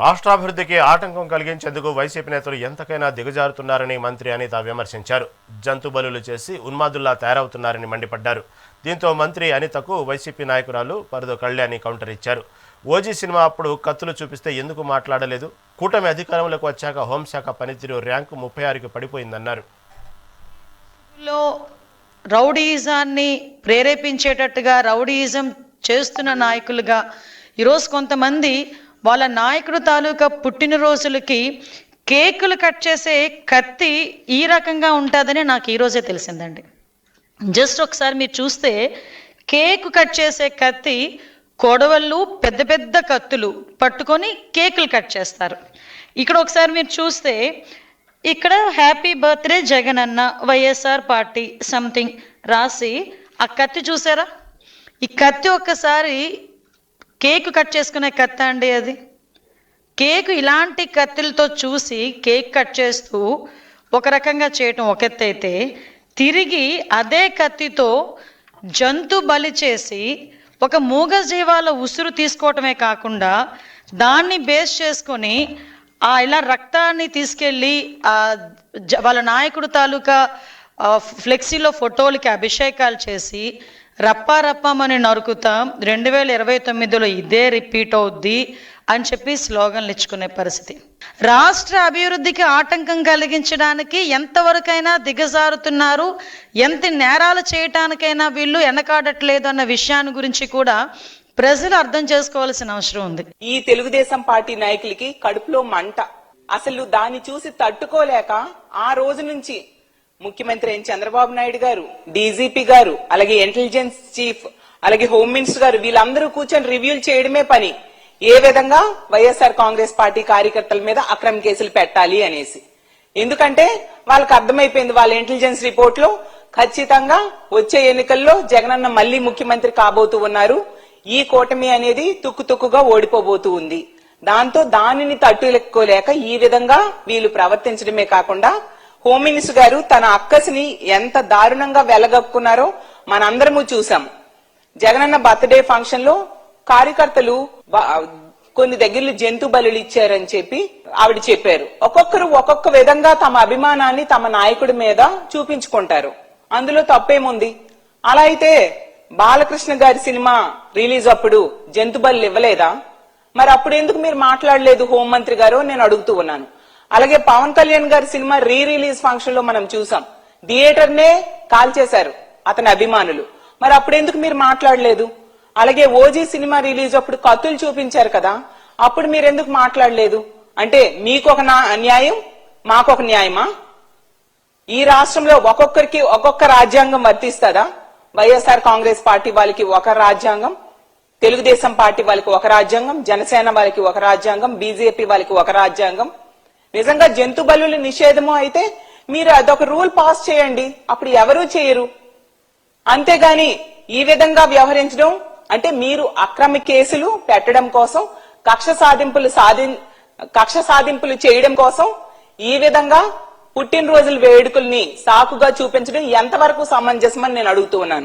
రాష్ట్రాభివృద్ధికి ఆటంకం కలిగించేందుకు వైసీపీ నేతలు ఎంతకైనా దిగజారుతున్నారని మంత్రి అనిత విమర్శించారు. జంతు బలులు చేసి ఉన్మాదుల్లా తయారవుతున్నారని మండిపడ్డారు. దీంతో మంత్రి అనితకు వైసీపీ నాయకురాలు పరదో కళ్యాణి కౌంటర్ ఇచ్చారు. ఓజీ సినిమా అప్పుడు కత్తులు చూపిస్తే ఎందుకు మాట్లాడలేదు? కూటమి అధికారంలోకి వచ్చాక హోంశాఖ పనితీరు ర్యాంకు ముప్పై ఆరుకి పడిపోయిందన్నారు. లో రౌడీయిజాన్ని ప్రేరేపించేటట్టుగా రౌడీయిజం చేస్తున్న నాయకులుగా ఈరోజు కొంతమంది వాళ్ళ నాయకుడు తాలూకా పుట్టినరోజులకి కేకులు కట్ చేసే కత్తి ఈ రకంగా ఉంటుందని నాకు ఈరోజే తెలిసిందండి. జస్ట్ ఒకసారి మీరు చూస్తే కేక్ కట్ చేసే కత్తి కొడవళ్ళు పెద్ద పెద్ద కత్తులు పట్టుకొని కేకులు కట్ చేస్తారు. ఇక్కడ ఒకసారి మీరు చూస్తే ఇక్కడ హ్యాపీ బర్త్డే జగన్ అన్న వైఎస్ఆర్ పార్టీ సంథింగ్ రాసి ఆ కత్తి చూసారా? ఈ కత్తి ఒక్కసారి కేక్ కట్ చేసుకునే కత్తి అండి అది? కేక్ ఇలాంటి కత్తులతో చూసి కేక్ కట్ చేస్తూ ఒక రకంగా చేయటం ఒక ఎత్తు అయితే తిరిగి అదే కత్తితో జంతు బలి చేసి ఒక మూగ జీవాల ఉసురు తీసుకోవటమే కాకుండా దాన్ని బేస్ చేసుకొని ఆ ఇలా రక్తాన్ని తీసుకెళ్ళి వాళ్ళ నాయకుడు తాలూకా ఫ్లెక్సీలో ఫోటోలకి అభిషేకాలు చేసి రప్పా రప్పమని నరుకుతాం. రెండు వేల ఇరవై తొమ్మిదిలో ఇదే రిపీట్ అవుద్ది అని చెప్పి స్లోగన్లు ఇచ్చుకునే పరిస్థితి. రాష్ట్ర అభివృద్ధికి ఆటంకం కలిగించడానికి ఎంతవరకైనా దిగజారుతున్నారు. ఎంత నేరాలు చేయటానికైనా వీళ్ళు వెనకాడట్లేదు అన్న విషయాన్ని గురించి కూడా ప్రజలు అర్థం చేసుకోవాల్సిన అవసరం ఉంది. ఈ తెలుగుదేశం పార్టీ నాయకులకి కడుపులో మంట. అసలు దాన్ని చూసి తట్టుకోలేక ఆ రోజు నుంచి ముఖ్యమంత్రి ఎన్ చంద్రబాబు నాయుడు గారు డీజీపీ గారు అలాగే ఇంటెలిజెన్స్ చీఫ్ అలాగే హోమ్ మినిస్టర్ గారు వీళ్ళందరూ కూర్చొని రివ్యూలు చేయడమే పని. ఏ విధంగా వైఎస్ఆర్ కాంగ్రెస్ పార్టీ కార్యకర్తల మీద అక్రమ కేసులు పెట్టాలి అనేసి. ఎందుకంటే వాళ్ళకి అర్థమైపోయింది వాళ్ళ ఇంటెలిజెన్స్ రిపోర్ట్లో ఖచ్చితంగా వచ్చే ఎన్నికల్లో జగనన్న మళ్ళీ ముఖ్యమంత్రి కాబోతూ ఉన్నారు. ఈ కూటమి అనేది తుక్కు తుక్కుగా ఓడిపోబోతూ ఉంది. దాంతో దానిని తట్టులెక్కోలేక ఈ విధంగా వీళ్ళు ప్రవర్తించడమే కాకుండా హోమ్ మినిస్టర్ గారు తన అక్కసిని ఎంత దారుణంగా వెలగక్కున్నారో మనందరము చూసాం జగనన్న బర్త్డే ఫంక్షన్లో కార్యకర్తలు కొన్ని దగ్గరలు జంతు బలులు ఇచ్చారని చెప్పి ఆవిడ చెప్పారు. ఒక్కొక్కరు ఒక్కొక్క విధంగా తమ అభిమానాన్ని తమ నాయకుడి మీద చూపించుకుంటారు. అందులో తప్పేముంది? అలా అయితే బాలకృష్ణ గారి సినిమా రిలీజ్ అప్పుడు జంతు బలులు ఇవ్వలేదా? మరి అప్పుడు ఎందుకు మీరు మాట్లాడలేదు హోంమంత్రి గారు నేను అడుగుతూ ఉన్నాను. అలాగే పవన్ కళ్యాణ్ గారి సినిమా రీ రిలీజ్ ఫంక్షన్లో మనం చూసాం. థియేటర్ నే కాల్ చేశారు అతని అభిమానులు. మరి అప్పుడు ఎందుకు మీరు మాట్లాడలేదు? అలాగే ఓజీ సినిమా రిలీజ్ అప్పుడు కత్తులు చూపించారు కదా అప్పుడు మీరు ఎందుకు మాట్లాడలేదు? అంటే మీకు ఒక నా- న్యాయం మాకొక న్యాయమా? ఈ రాష్ట్రంలో ఒక్కొక్కరికి ఒక్కొక్క రాజ్యాంగం వర్తిస్తుందా? వైఎస్ఆర్ కాంగ్రెస్ పార్టీ వాళ్ళకి ఒక రాజ్యాంగం తెలుగుదేశం పార్టీ వాళ్ళకి ఒక రాజ్యాంగం జనసేన వాళ్ళకి ఒక రాజ్యాంగం బీజేపీ వాళ్ళకి ఒక రాజ్యాంగం నిజంగా జంతు బలుల నిషేధము అయితే మీరు అదొక రూల్ పాస్ చేయండి. అప్పుడు ఎవరూ చేయరు. అంతేగాని ఈ విధంగా వ్యవహరించడం అంటే మీరు అక్రమ కేసులు పెట్టడం కోసం కక్ష సాధింపులు సాధి కక్ష సాధింపులు చేయడం కోసం ఈ విధంగా పుట్టినరోజుల వేడుకల్ని సాకుగా చూపించడం ఎంతవరకు సమంజసమని నేను అడుగుతూ ఉన్నాను.